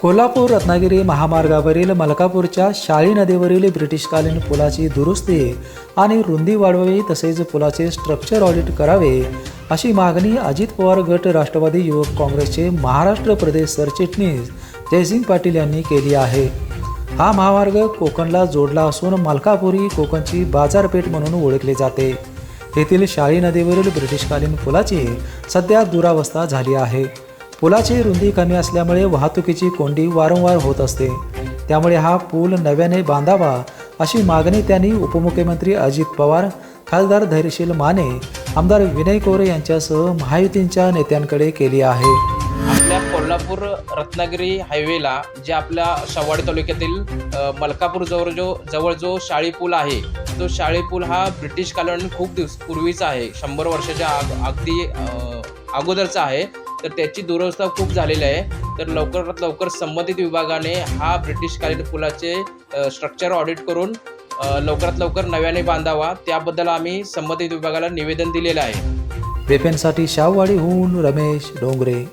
कोल्हापूर रत्नागिरी महामार्गावरील मलकापूरच्या शाळी नदीवरील ब्रिटिशकालीन पुलाची दुरुस्ती आणि रुंदी वाढवावी तसेच पुलाचे स्ट्रक्चर ऑडिट करावे अशी मागणी अजित पवार गट राष्ट्रवादी युवक काँग्रेसचे महाराष्ट्र प्रदेश सरचिटणीस जयसिंग पाटील यांनी केली आहे. हा महामार्ग कोकणला जोडला असून मलकापूर ही कोकणची बाजारपेठ म्हणून ओळखली जाते. येथील शाळी नदीवरील ब्रिटिशकालीन पुलाची सध्या दुरावस्था झाली आहे. पुलाची रुंदी कमी असल्यामुळे वाहतुकीची कोंडी वारंवार होत असते. त्यामुळे हा पूल नव्याने बांधावा अशी मागणी त्यांनी उपमुख्यमंत्री अजित पवार खासदार धैर्यशील माने आमदार विनय कोरे यांच्यासह महायुतींच्या नेत्यांकडे केली आहे. आपल्या कोल्हापूर रत्नागिरी हायवेला जे आपल्या शवाडी तालुक्यातील मलकापूर जवळ जो जवळ जो शाळी पूल आहे तो शाळी पूल हा ब्रिटिश कालावधी खूप दिवस पूर्वीचा आहे. शंभर वर्षाच्या अगदी अगोदरचा आहे. तर त्याची दुरवस्था खूप झालेली आहे. तर लवकरात लवकर संबंधित विभागाने हा ब्रिटिशकालीन पुलाचे स्ट्रक्चर ऑडिट करून लवकरात लवकर नव्याने बांधावा. त्याबद्दल आम्ही संबंधित विभागाला निवेदन दिलेलं आहे. वेपेनसाठी शाहवाडीहून रमेश डोंगरे.